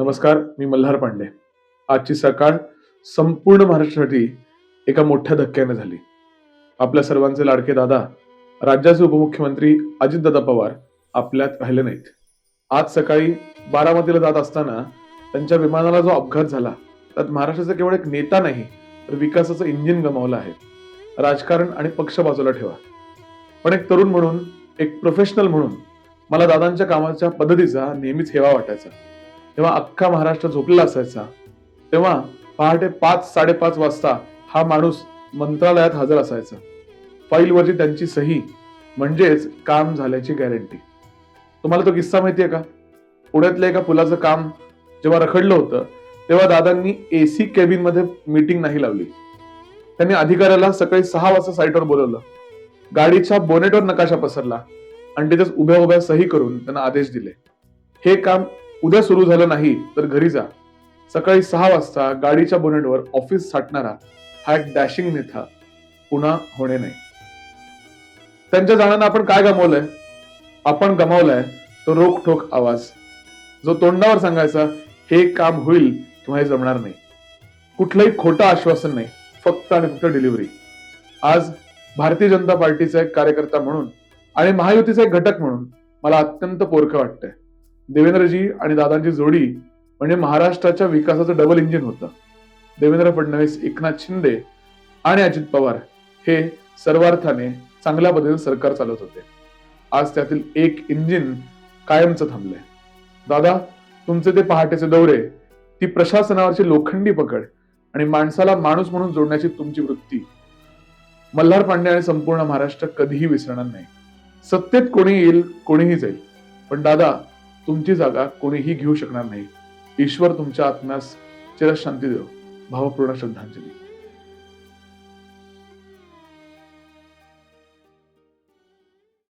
नमस्कार मी मल्हार पांडे. आजची सकाळ संपूर्ण महाराष्ट्रासाठी एका मोठ्या धक्क्याने झाली. आपल्या सर्वांचे लाडके दादा राज्याचे उपमुख्यमंत्री अजितदादा पवार आपल्यात राहिले नाहीत. आज सकाळी बारामतीला जात असताना त्यांच्या विमानाला जो अपघात झाला त्यात महाराष्ट्राचा केवळ एक नेता नाही तर विकासाचं इंजिन गमावलं आहे. राजकारण आणि पक्ष बाजूला ठेवा. पण एक तरुण म्हणून एक प्रोफेशनल म्हणून मला दादांच्या कामाच्या पद्धतीचा नेहमीच हेवा वाटायचा. तेव्हा अख्खा महाराष्ट्र झोपलेला असायचा. तेव्हा पहाटे पाच साडेपाच वाजता हा माणूस मंत्रालयात हजर असायचा. फाईलवरची त्यांची सही म्हणजेच काम झाल्याची गॅरंटी तुम्हाला तो किस्सा माहितीये का? पुण्यातल्या एका पुलाचं काम जेव्हा रखडलं होतं तेव्हा दादांनी एसी केबिनमध्ये मीटिंग नाही लावली. त्यांनी अधिकाऱ्याला सकाळी सहा वाजता साईटवर बोलवलं. गाडीच्या बोनेटवर नकाशा पसरला आणि त्याच्यात उभ्या उभ्या सही करून त्यांना आदेश दिले. हे काम उद्या सुरू झालं नाही तर घरी जा. सकाळी सहा वाजता गाडीच्या बोनेटवर ऑफिस साठणारा हा एक डॅशिंग नेता पुन्हा होणे नाही. त्यांच्या जाण्यानं आपण काय गमावलंय? आपण गमावलाय तो रोख ठोक आवाज. जो तोंडावर सांगायचा हे काम होईल किंवा हे जमणार नाही. कुठलंही खोटं आश्वासन नाही फक्त आणि फक्त डिलिव्हरी आज भारतीय जनता पार्टीचा एक कार्यकर्ता म्हणून आणि महायुतीचा एक घटक म्हणून मला अत्यंत पोरखं वाटतंय. देवेंद्रजी आणि दादांची जोडी म्हणजे महाराष्ट्राच्या विकासाचं डबल इंजिन होतं. देवेंद्र फडणवीस एकनाथ शिंदे आणि अजित पवार हे सर्वार्थाने चांगल्या पद्धतीने सरकार चालवत होते. आज त्यातील एक इंजिन कायमचं थांबलंय. दादा तुमचे ते पहाटेचे दौरे ती प्रशासनावरची लोखंडी पकड आणि माणसाला माणूस म्हणून जोडण्याची तुमची वृत्ती. मल्हार पांडे आणि संपूर्ण महाराष्ट्र कधीही विसरणार नाही. सत्तेत कोणी येईल कोणीही जाईल. पण दादा तुमची जागा कोणीही घेऊ शकणार नाही. ईश्वर तुमच्या आत्म्यास चिरशांती देव भावपूर्ण श्रद्धांजली.